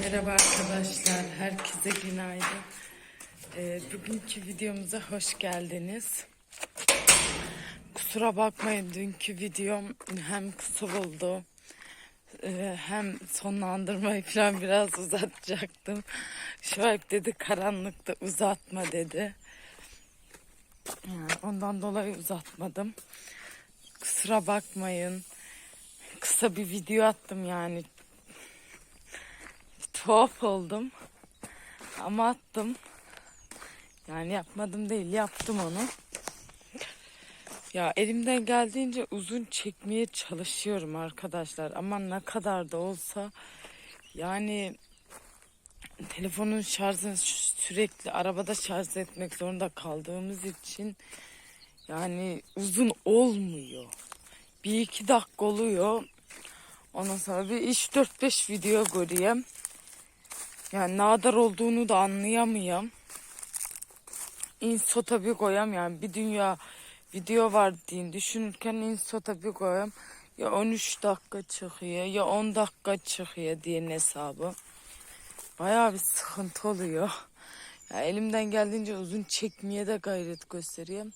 Merhaba arkadaşlar, herkese günaydın. Ee, bugünkü videomuza hoş geldiniz. Kusura bakmayın dünkü videom hem kısa oldu e, hem sonlandırmayı falan biraz uzatacaktım. Şuayb dedi karanlıkta uzatma dedi. Yani ondan dolayı uzatmadım. Kusura bakmayın. Kısa bir video attım yani tuhaf oldum. Ama attım. Yani yapmadım değil yaptım onu. Ya elimden geldiğince uzun çekmeye çalışıyorum arkadaşlar. Ama ne kadar da olsa yani telefonun şarjını sürekli arabada şarj etmek zorunda kaldığımız için yani uzun olmuyor. Bir iki dakika oluyor. Ondan sonra bir 3-4-5 video göreyim. Yani nadar olduğunu da anlayamıyorum. Insota bir koyam yani bir dünya video var diye düşünürken insota bir koyam. Ya 13 dakika çıkıyor ya 10 dakika çıkıyor diye hesabı. Bayağı bir sıkıntı oluyor. Ya elimden geldiğince uzun çekmeye de gayret gösteriyorum.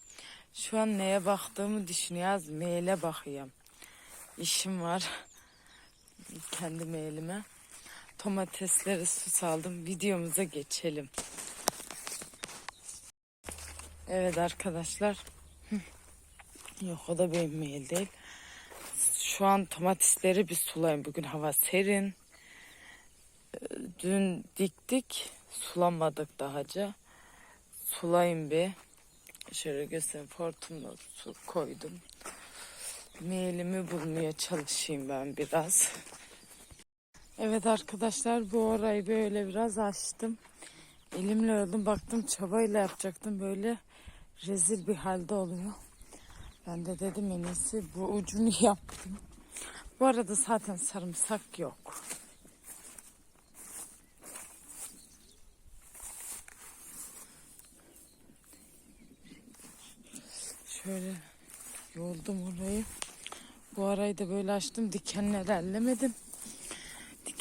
Şu an neye baktığımı düşünüyoruz. Maile bakıyorum. İşim var. Kendi mailime domatesleri su saldım. Videomuza geçelim. Evet arkadaşlar. Yok o da benim mail değil. Şu an domatesleri bir sulayın. Bugün hava serin. Dün diktik. Sulamadık dahaca. Sulayın bir. Şöyle göstereyim. Hortumla su koydum. Mailimi bulmaya çalışayım ben biraz. Evet arkadaşlar bu orayı böyle biraz açtım. Elimle ördüm baktım çabayla yapacaktım böyle rezil bir halde oluyor. Ben de dedim en iyisi bu ucunu yaptım. Bu arada zaten sarımsak yok. Şöyle yoldum orayı. Bu arayı da böyle açtım. Dikenleri ellemedim.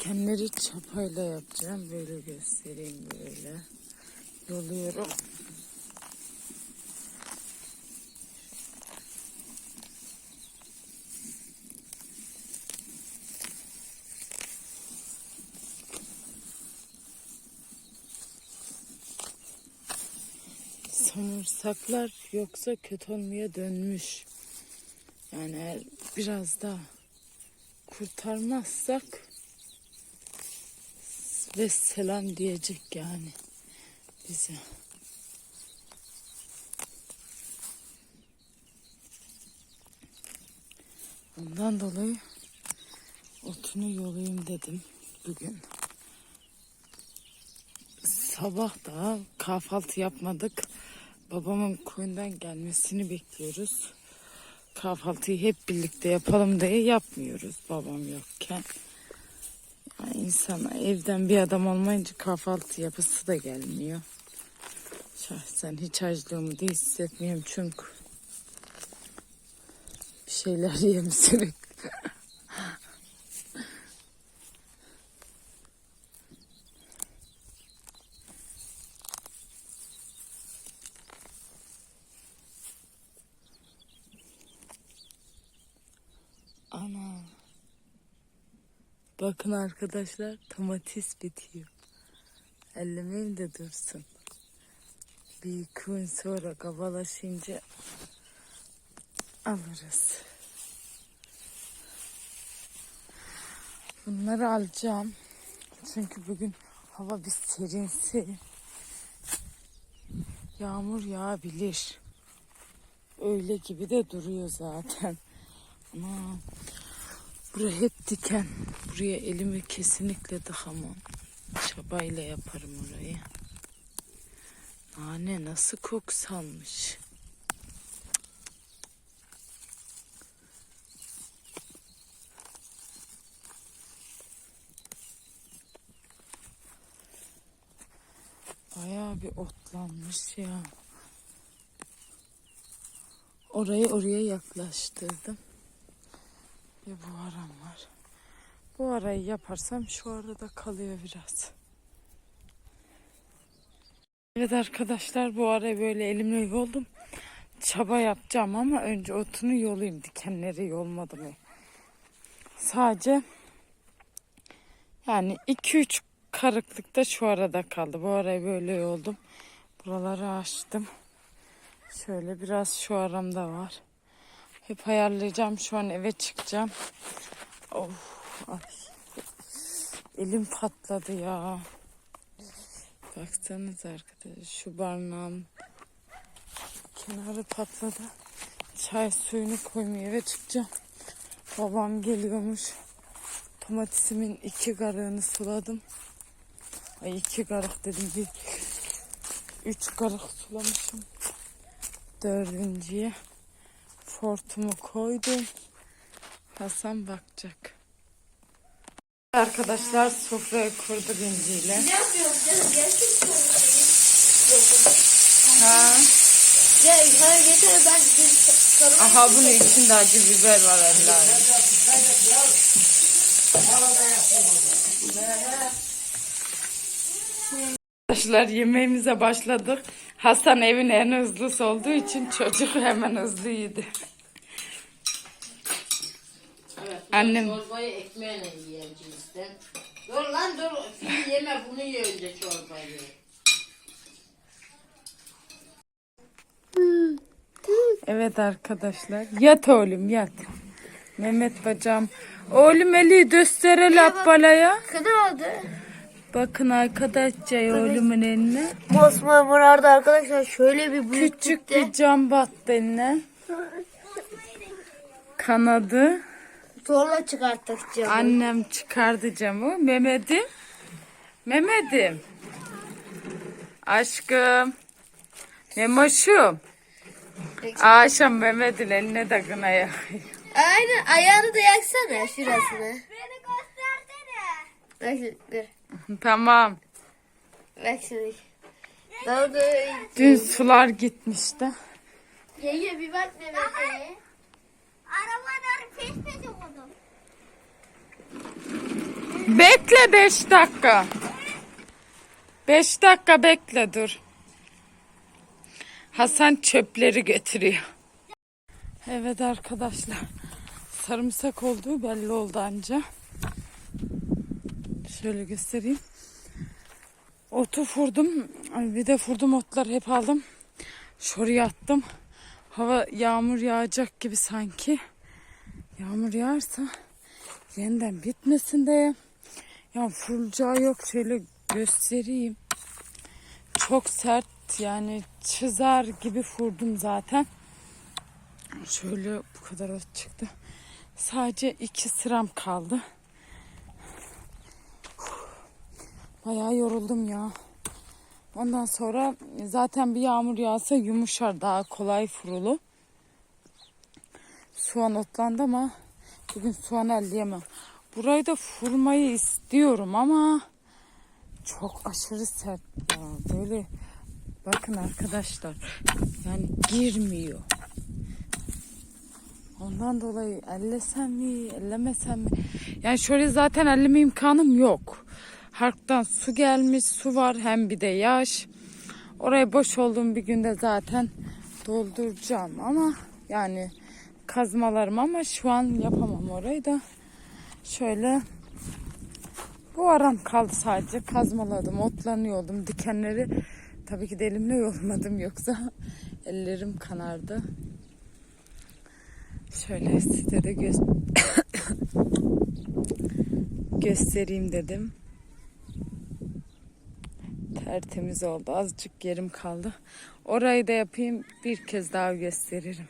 Dikenleri çapayla yapacağım. Böyle göstereyim böyle. Yoluyorum. Samırsaklar yoksa kötü olmaya dönmüş. Yani eğer biraz daha kurtarmazsak ve selam diyecek yani bize. Ondan dolayı otunu yolayım dedim bugün. Sabah daha kahvaltı yapmadık. Babamın koyundan gelmesini bekliyoruz. Kahvaltıyı hep birlikte yapalım diye yapmıyoruz babam yokken. Yani insana evden bir adam olmayınca kahvaltı yapısı da gelmiyor. Şahsen hiç açlığımı da hissetmiyorum çünkü bir şeyler yiyeyim sürekli. Bakın arkadaşlar domates bitiyor. Ellemeyin de dursun. Bir gün sonra kavalaşınca alırız. Bunları alacağım. Çünkü bugün hava bir serinsi. Yağmur yağabilir. Öyle gibi de duruyor zaten. Ama Buraya hep diken. Buraya elimi kesinlikle dıkamam. Çabayla yaparım orayı. Nane nasıl kok salmış. Bayağı bir otlanmış ya. Orayı oraya yaklaştırdım. Ve bu aram var. Bu arayı yaparsam şu arada kalıyor biraz. Evet arkadaşlar bu arayı böyle elimle yoldum. Çaba yapacağım ama önce otunu yolayım. Dikenleri yolmadım. Sadece yani 2-3 karıklıkta şu arada kaldı. Bu arayı böyle yoldum. Buraları açtım. Şöyle biraz şu aramda var. Hep ayarlayacağım. Şu an eve çıkacağım. Of, ay. Elim patladı ya. Baksanıza arkadaşlar şu barnağım kenarı patladı. Çay suyunu koymaya eve çıkacağım. Babam geliyormuş. Domatesimin iki karığını suladım. Ay iki karık dedim bir. Üç karık sulamışım. Dördüncüye fortumu koydum. Hasan bakacak. Arkadaşlar sofrayı kurduk inciyle. Ne yapıyorsun canım? Gelsin Ha. Ya sana yeter ben bir karım. Aha bunun içinde acı biber var evladım. Arkadaşlar yemeğimize başladık. Hasan evin en hızlısı olduğu için çocuk hemen hızlı yedi. Evet, Annem- Çorbayı ekmeğle yiyeceğizden. Dur lan dur. Şimdi yeme bunu ye önce çorbayı. Evet arkadaşlar. Yat oğlum yat. Mehmet bacağım. Oğlum eli gösterel abbalaya. Oldu. Bakın arkadaşlar oğlumun eline. Mosmor morardı arkadaşlar. Şöyle bir büyük Küçük bir cam battı eline. Kanadı. Zorla çıkarttık camı. Annem çıkardı camı. Mehmet'im. Mehmet'im. Aşkım. Memoşum. Akşam Mehmet'in eline de kına yakıyor. Aynen ayağını da yaksana şurasını. Beni göstersene. Bak dur. Tamam. Bak şimdi. Dalga. Dün sular gitmişti. Yenge bir bak ne bekle. Arabaları peş peşe koydum. Bekle beş dakika. Beş dakika bekle dur. Hasan çöpleri getiriyor. Evet arkadaşlar. Sarımsak olduğu belli oldu anca. Şöyle göstereyim. Otu furdum. Bir de furdum otları hep aldım. Şuraya attım. Hava yağmur yağacak gibi sanki. Yağmur yağarsa yeniden bitmesin diye. Ya fırlacağı yok şöyle göstereyim. Çok sert yani çizer gibi furdum zaten. Şöyle bu kadar ot çıktı. Sadece iki sıram kaldı. Bayağı yoruldum ya. Ondan sonra zaten bir yağmur yağsa yumuşar daha kolay furulu. Soğan otlandı ama bugün soğan elleyemem. Burayı da furmayı istiyorum ama çok aşırı sert ya. Böyle bakın arkadaşlar yani girmiyor. Ondan dolayı ellesem mi, ellemesem mi? Yani şöyle zaten elleme imkanım yok. Harktan su gelmiş, su var hem bir de yaş. Oraya boş olduğum bir günde zaten dolduracağım ama yani kazmalarım ama şu an yapamam orayı da. Şöyle bu aram kaldı sadece. Kazmaladım, otlarını yoldum. Dikenleri tabii ki de elimle yolmadım yoksa ellerim kanardı. Şöyle size de gö- göstereyim dedim. Tertemiz oldu. Azıcık yerim kaldı. Orayı da yapayım. Bir kez daha gösteririm.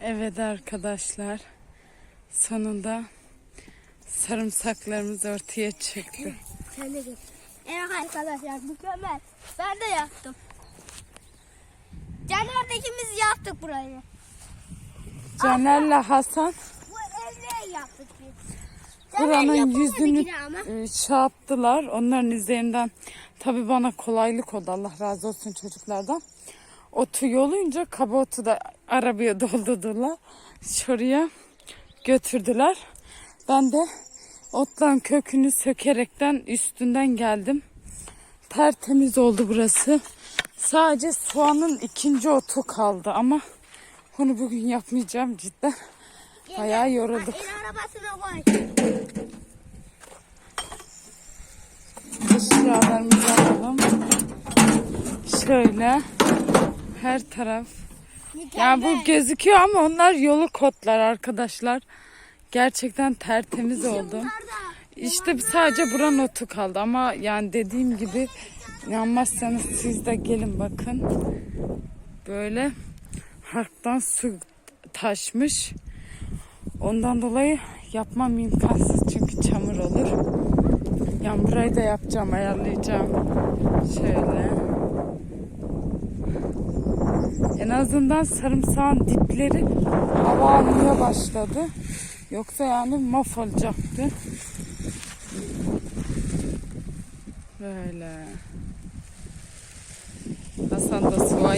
Evet arkadaşlar. Sonunda sarımsaklarımız ortaya çıktı. Sen de. Evet arkadaşlar mükemmel. Ben de yaptım. Caner'de ikimiz yaptık burayı. Caner'le Hasan Bu evde yaptık. Buranın yüzünü e, yaptılar. Onların üzerinden tabi bana kolaylık oldu. Allah razı olsun çocuklardan. Otu yoluyunca kaba otu da arabaya doldurdular. Şuraya götürdüler. Ben de otlan kökünü sökerekten üstünden geldim. Tertemiz oldu burası. Sadece soğanın ikinci otu kaldı ama onu bugün yapmayacağım cidden. Bayağı yorulduk. El arabasına koy. Eşyalarımızı alalım. Şöyle her taraf. Yani bu gözüküyor ama onlar yolu kotlar arkadaşlar. Gerçekten tertemiz oldu. İşte sadece buranın otu kaldı ama yani dediğim gibi inanmazsanız siz de gelin bakın. Böyle harptan su taşmış. Ondan dolayı yapmam imkansız çünkü çamur olur. Yani burayı da yapacağım, ayarlayacağım. Şöyle. En azından sarımsağın dipleri hava almaya başladı. Yoksa yani mahvolacaktı. Böyle. Hasan da soğan.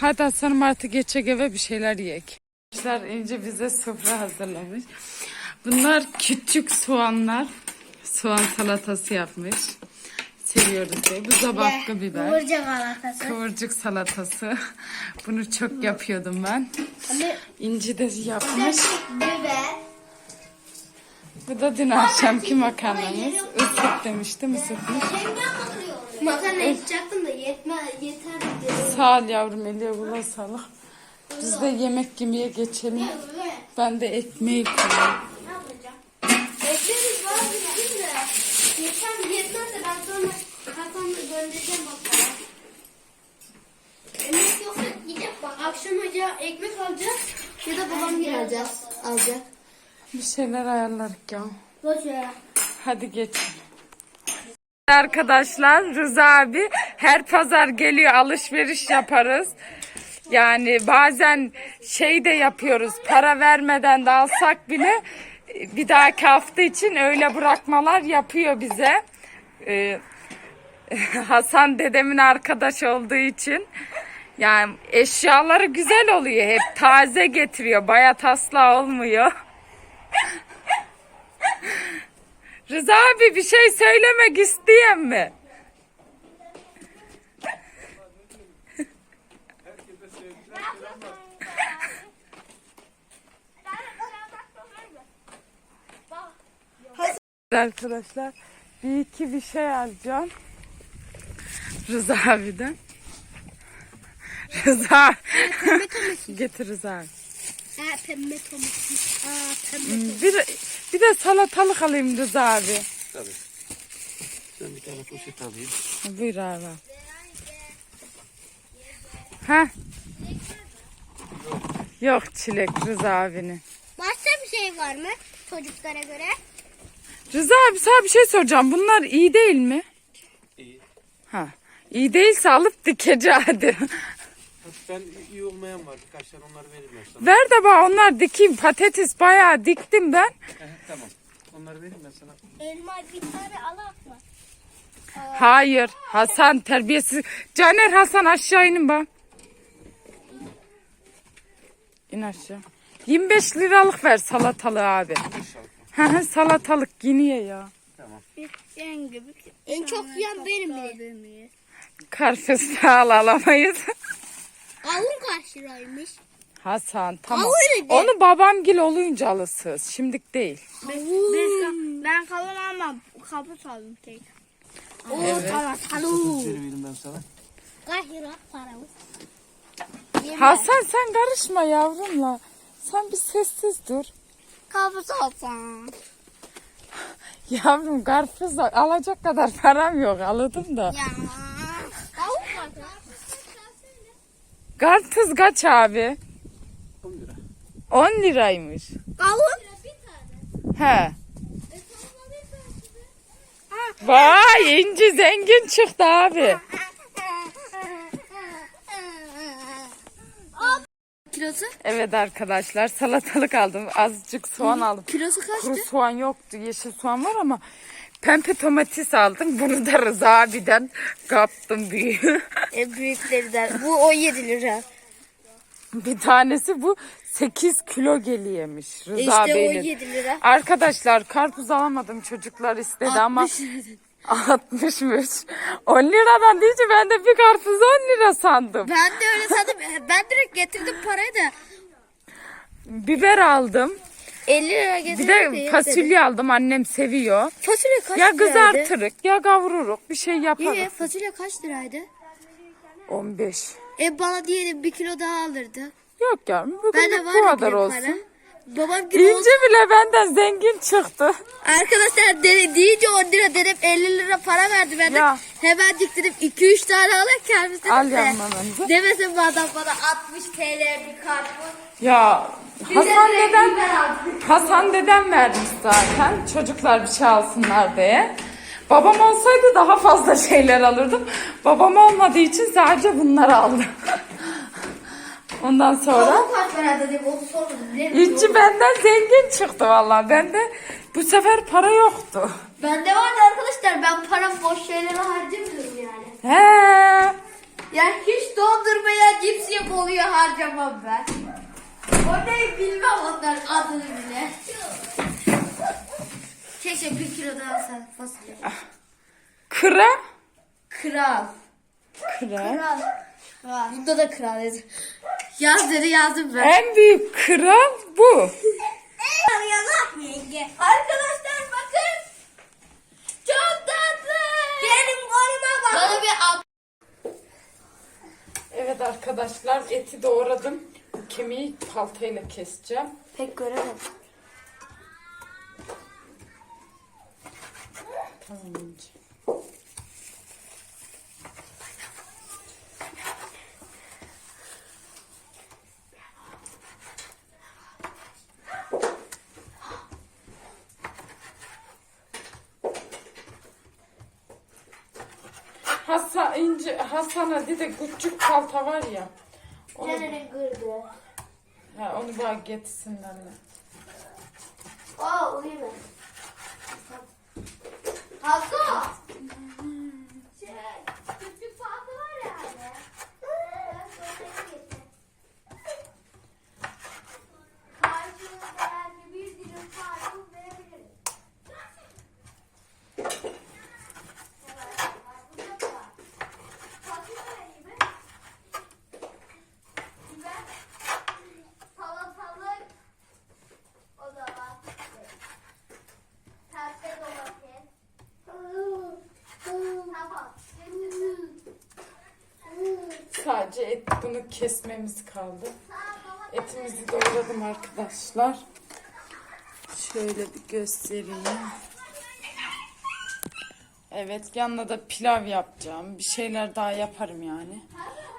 Hadi Hasan'ım artık geçecek eve bir şeyler yiyek. Arkadaşlar İnce bize sofra hazırlamış. Bunlar küçük soğanlar. Soğan salatası yapmış. Seviyoruz diye. Bu zabaklı biber. Kıvırcık alatası. Kıvırcık salatası. Bunu çok yapıyordum ben. İnci de yapmış. biber. Bu da dün akşamki makarnamız. Isıt demiştim ısıtmış. Makarna yapacaktım da yetme yeter dedi. Sağ ol yavrum Eliye bula sağlık. Biz de yemek yemeye geçelim. Ben de ekmeği koyayım. Ne yapacağım? Bekleriz var bizim de. Yeter yetmezse ben sonra kafamda göndereceğim bakalım. Yemek yoksa gidip bak akşam hoca ekmek alacağız ya da babam gelecek alacak. Bir şeyler ayarladık ya. Boş ver. Hadi geçelim. Arkadaşlar Rıza abi her pazar geliyor alışveriş yaparız. Yani bazen şey de yapıyoruz para vermeden de alsak bile bir dahaki hafta için öyle bırakmalar yapıyor bize. Ee, Hasan dedemin arkadaş olduğu için yani eşyaları güzel oluyor hep taze getiriyor bayat asla olmuyor. Rıza abi bir şey söylemek isteyen mi? Arkadaşlar bir iki bir şey alacağım. Rıza abiden. Rıza. Getir Rıza abi. Ha pembe domates. Aa pembe Bir, bir de salatalık alayım Rıza abi. Tabii. Ben bir tane poşet alayım. Buyur abi. Ha? Yok çilek Rıza abinin. Başka bir şey var mı çocuklara göre? Rıza abi sana bir şey soracağım. Bunlar iyi değil mi? İyi. Ha. İyi değilse alıp dikece hadi. Ben iyi olmayan var. Birkaç tane onları vereyim ben sana. Ver de bana onlar dikeyim. Patates bayağı diktim ben. Ehe, tamam. Onları vereyim ben sana. Elma bir tane alak mı? Hayır. Hasan terbiyesiz. Caner Hasan aşağı inin bak. İn aşağı. 25 liralık ver salatalığı abi. Hı hı, salatalık yine ya. Tamam. En gibi. En çok yiyen benim bile. Karpuz da al alamayız. Kavun kaç liraymış? Hasan tamam. Kavun. Onu babamgil olunca alırsınız. Şimdik değil. Ben kavun almam. Kabus aldım tek. Oo tamam. Alo. Şöyle vereyim ben sana. Kaç lira paramız? Hasan sen karışma yavrumla. Sen bir sessiz dur. Kabus alsam. Yavrum karpuz alacak kadar param yok. Alırdım da. Ya. Kavun kaç? Karpuz kaç abi? 10 lira. 10 liraymış. Kavun? He. Vay inci zengin çıktı abi. Kilosu? Evet arkadaşlar salatalık aldım. Azıcık soğan aldım. Kilosu Kuru soğan yoktu. Yeşil soğan var ama pembe domates aldım. Bunu da Rıza abiden kaptım büyüğü. En büyüklerinden. Bu 17 lira. Bir tanesi bu 8 kilo geliyormuş Rıza İşte o Bey'in. 7 lira. Arkadaşlar karpuz alamadım çocuklar istedi ama 60'mış. 10 liradan deyince ben de bir karpuz 10 lira sandım. Ben de öyle sandım. Ben direkt getirdim parayı da. Biber aldım. 50 lira Bir de yedim. fasulye aldım annem seviyor. Fasulye kaç Ya liraydı? kızartırık ya kavururuk bir şey İyi yaparız. fasulye kaç liraydı? 15. E bana diyelim bir kilo daha alırdı. Yok ya de bugün var bu kadar bir olsun. Babam gibi İnce bile benden zengin çıktı. Arkadaşlar de, deyince 10 lira dedim 50 lira para verdi ben de. Ya. Hemen diktirip 2-3 tane alır kendisi. Al yanmanızı. Demesin bu adam bana 60 TL bir karpuz. Ya Hasan aldım. Hasan dedem vermiş zaten. Çocuklar bir şey alsınlar diye. Babam olsaydı daha fazla şeyler alırdım. Babam olmadığı için sadece bunları aldım. Ondan sonra kaç onu sormadım. Ne İnci benden zengin çıktı vallahi. Bende bu sefer para yoktu. Bende vardı arkadaşlar ben param boş şeylere harcamıyorum yani. He. Yani hiç dondurmaya cips yap oluyor harcamam ben. O ne bilmem onların adını bile. Keşke bir kilo daha alsam fasulye. Kıra. Kral. Kıra. Kral. Kral. Bunda da kral yazıyor. Yaz dedi yazdım ben. En büyük kral bu. Arkadaşlar bakın. Çok tatlı. Benim koluma bak. Bana bir ab- Evet arkadaşlar eti doğradım. Bu kemiği paltayla keseceğim. Pek göremedim. Tamam Hasan ince Hasan'a dedi küçük palta var ya. Onu, Nereye kırdı? ha, onu bana getirsinler. de. Aa uyuyor. Hakkı. Şey, küçük pantı var ya anne. Karşılığında belki bir dilim karpuz verebilirim. Evet, karpuz yok da. Fasulye vereyim mi? Biber, salatalık, o da var. Pembe domates. Tamam. Sadece et bunu kesmemiz kaldı. Etimizi doğradım arkadaşlar. Şöyle bir göstereyim. Evet yanına da pilav yapacağım. Bir şeyler daha yaparım yani.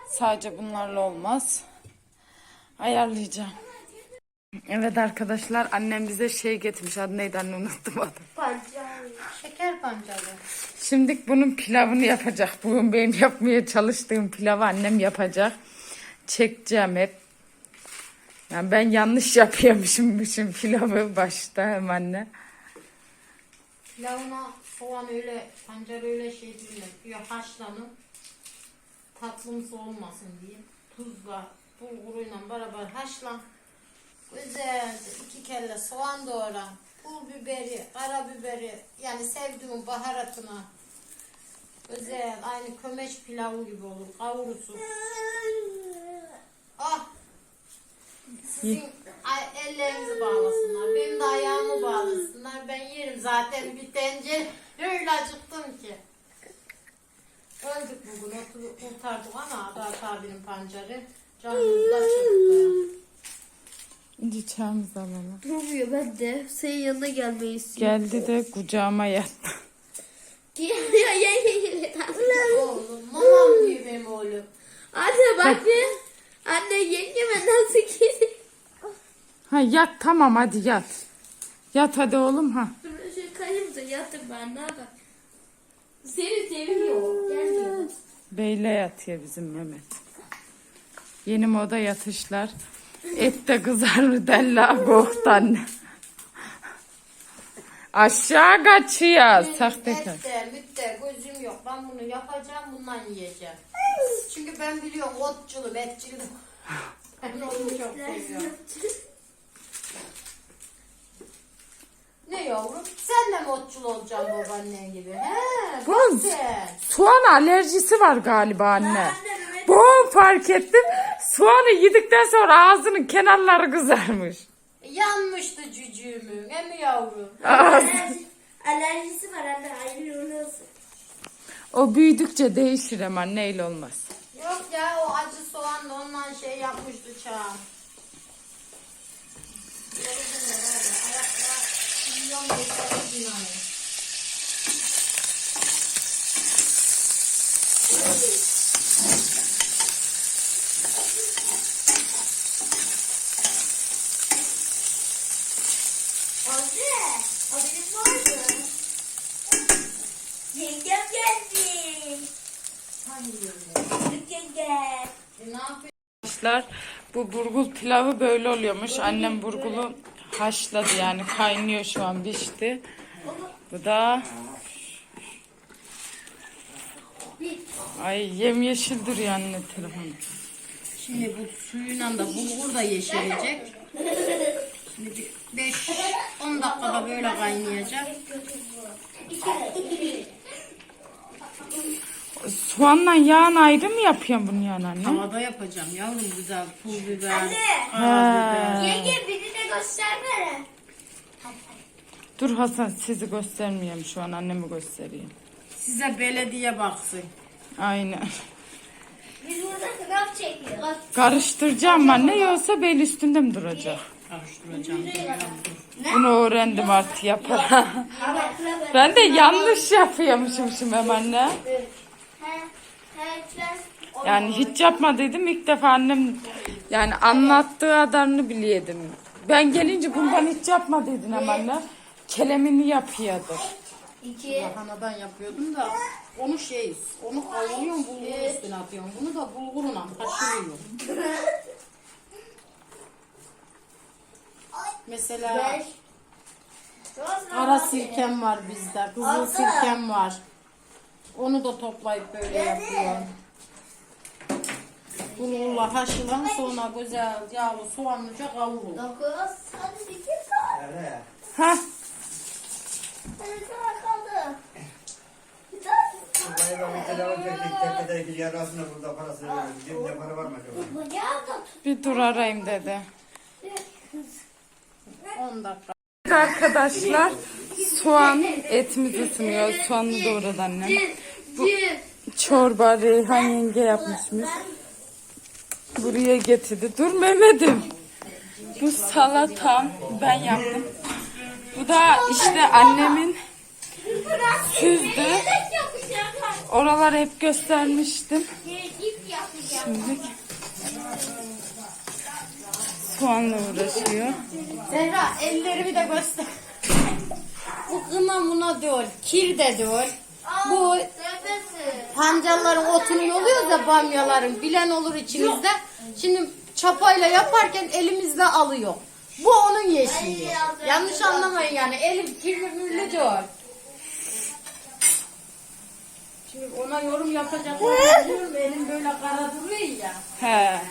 Sadece bunlarla olmaz. Ayarlayacağım. Evet arkadaşlar annem bize şey getirmiş. Adı neydi anne unuttum adı. Şeker pancarı. Şimdi bunun pilavını yapacak. Bugün benim yapmaya çalıştığım pilavı annem yapacak. Çekeceğim hep. Yani ben yanlış yapıyormuşum pilavı başta hem anne. Pilavına soğan öyle, pancar öyle şey değil. Ya haşlanın. Tatlımsı olmasın diye. Tuzla, bulguruyla beraber haşlan. Güzel iki kelle soğan doğra. Pul biberi, karabiberi yani sevdiğim baharatına. Güzel aynı kömeç pilavı gibi olur. Kavurursun. Ah sizin ellerinizi bağlasınlar. Benim de ayağımı bağlasınlar. Ben yerim zaten bir tencere. Öyle acıktım ki. Öldük bugün. Kurtardık ama Adat abinin pancarı. Canımız da çıktı. İnci çayımızı alalım. Durmuyor ben de. Senin yanına gelmeyi istiyorum. Geldi de kucağıma yattı. Geliyor ye Oğlum, mamam diyor benim oğlum. Anne bak bir. Anne yengeme nasıl geliyor? Ha yat tamam hadi yat. Yat hadi oğlum ha. Dur şu kayayım da yatır ben ne yapayım? Seni seviyor. Gelmiyor. Beyle yatıyor bizim Mehmet. Yeni moda yatışlar. Et de kızarır della korktu anne. Aşağı kaçıyor. Sahtekar. Ette, mütte, gözüm yok. Ben bunu yapacağım, bundan yiyeceğim. Çünkü ben biliyorum otçulum, etçilim. Ben onu çok seviyorum. Ne yavrum? Sen de mi otçul olacaksın babaannen gibi? He, sen. soğan alerjisi var galiba anne. Bu fark ettim. Soğanı yedikten sonra ağzının kenarları kızarmış. Yanmıştı cücüğümün. He mi yavrum? Alerji- Alerjisi var anne. Olsun. O büyüdükçe değişir ama neyle olmaz. Yok ya o acı soğanla ondan şey yapmıştı. Milyon binanı. Anne. Haberin var mı? Yengem geldi. Hangi yönde? Büyük yengem. E ne yapıyorsun? Arkadaşlar bu burgul pilavı böyle oluyormuş. Annem burgulu haşladı yani kaynıyor şu an pişti. Bu da Ay yemyeşil duruyor anne telefonu. Şimdi bu suyuyla da bulgur da yeşerecek. Şimdi bir 5-10 dakikada böyle kaynayacak. Soğanla yağın ayrı mı yapıyorsun bunu yani anne? Tavada yapacağım yavrum güzel pul biber, Anne. karabiber. Yenge beni de göstersene. Dur Hasan sizi göstermiyorum şu an annemi göstereyim. Size belediye baksın. Aynen. Biz burada sınav çekiyoruz. Karıştıracağım anne yoksa bel üstünde mi duracak? Karıştıracağım. Bunu öğrendim artık yaparak. Ama Ben de yanlış yapıyormuşum şimdi hem anne. Yani hiç yapmadıydım ilk defa annem yani anlattığı kadarını biliyordum. Ben gelince bundan hiç yapmadıydın hem anne. Kelemini yapıyordu. İki. Lahanadan yapıyordum da onu şey, onu kavuruyorum bulgur üstüne atıyorum. Bunu da bulgurla haşlıyorum. Mesela Beş. Kara sirkem var bizde. Kızıl Altı. sirkem var. Onu da toplayıp böyle yapıyorum. Bulgurla haşlan sonra güzel yağlı soğanlıca kavurun. Dokuz. Hadi sekiz saat. Hah Hadi sana kaldı. Bir dur arayayım dedi. 10 dakika. Arkadaşlar soğan etimiz ısınıyor. Soğanlı doğradı annem. Çorba Reyhan yenge yapmışmış. Buraya getirdi. Dur Mehmet'im. Bu salatam ben yaptım. Bu da işte annemin süzdü. Oraları hep göstermiştim. Şimdi soğanla uğraşıyor. Zehra ellerimi de göster. Bu kına buna diyor, kir de diyor. Bu pancarların otunu yoluyoruz da bamyaların bilen olur içinizde. Şimdi çapayla yaparken elimizle alıyor. Bu onun yeşili. Yanlış anlamayın yani elim kirli mürlü diyor. Şimdi ona yorum yapacak diyorum elim böyle kara duruyor ya. He.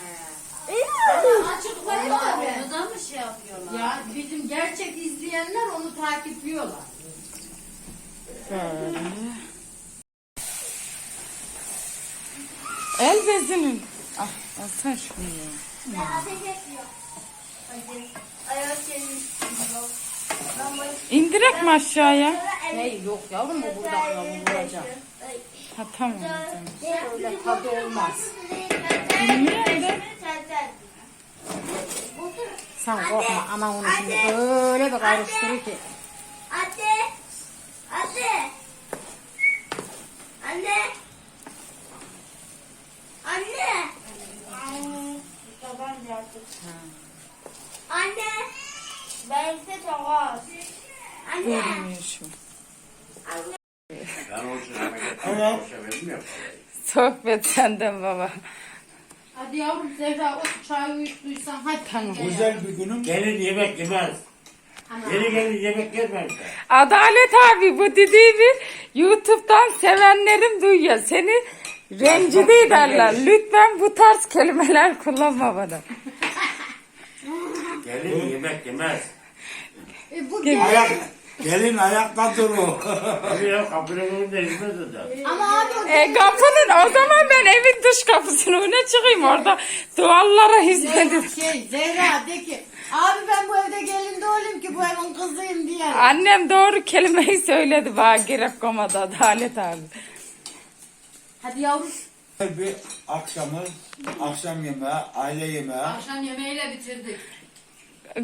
Açıklayın tabii. Onu da mı şey yapıyorlar? Ya bizim gerçek izleyenler onu takipliyorlar. Böyle. El bezinin. Ah, al sen şunu ya. Ateş etmiyor. Ayak böyle- İndirek mi aşağıya? Hey yok yavrum bu burada kavurulacak. Ha tamam. zaman. Öyle tadı olmaz. Sen korkma ana onu şimdi öyle bir karıştırır ki. Anne. Anne. Anne. Anne. Anne. Çok az. Anne. Olsun hemen getirdim. Severim ya. Sohbet senden baba. Hadi yavrum Zehra o çayı uyuttuysan hadi. Tamam. Güzel bir günüm. Gelin yemek yemez. Yeni gelin yemek yemez. Adalet abi bu dediğimi YouTube'dan sevenlerim duyuyor. Seni Rencide ederler. Lütfen bu tarz kelimeler kullanma bana. Gelin yemek yemez. E, bu Gel- Ayak, gelin ayakta durun. Ya kapının önünde hizmet eder. ama abi o E kapının o zaman ben evin dış kapısının önüne çıkayım orada duvarlara hizmet edeyim. şey Zehra de ki abi ben bu evde gelin de olayım ki bu evin kızıyım diye. Annem doğru kelimeyi söyledi bana gerek komada Adalet abi. Hadi yavrum. Bir akşamı, akşam yemeği, aile yemeği. Akşam yemeğiyle bitirdik.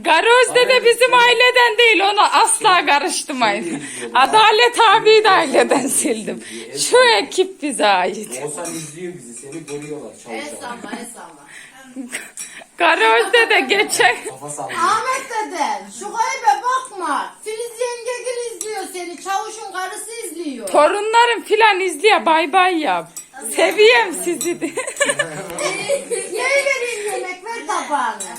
Garözde de bizim aileden değil ona asla karıştırmayın. Adalet abi de aileden sildim. Şu ekip bize ait. Oğuzhan izliyor bizi, seni görüyorlar El çalışan. salla el salla. Garözde de geçen Kafa sallıyor. Ahmet dede şu gaybe bakma. Filiz yengegil izliyor seni. Çavuşun karısı izliyor. torunlarım filan izliyor bay bay yap. Seviyem sizi de. Neyi vereyim yemek ver tabağını.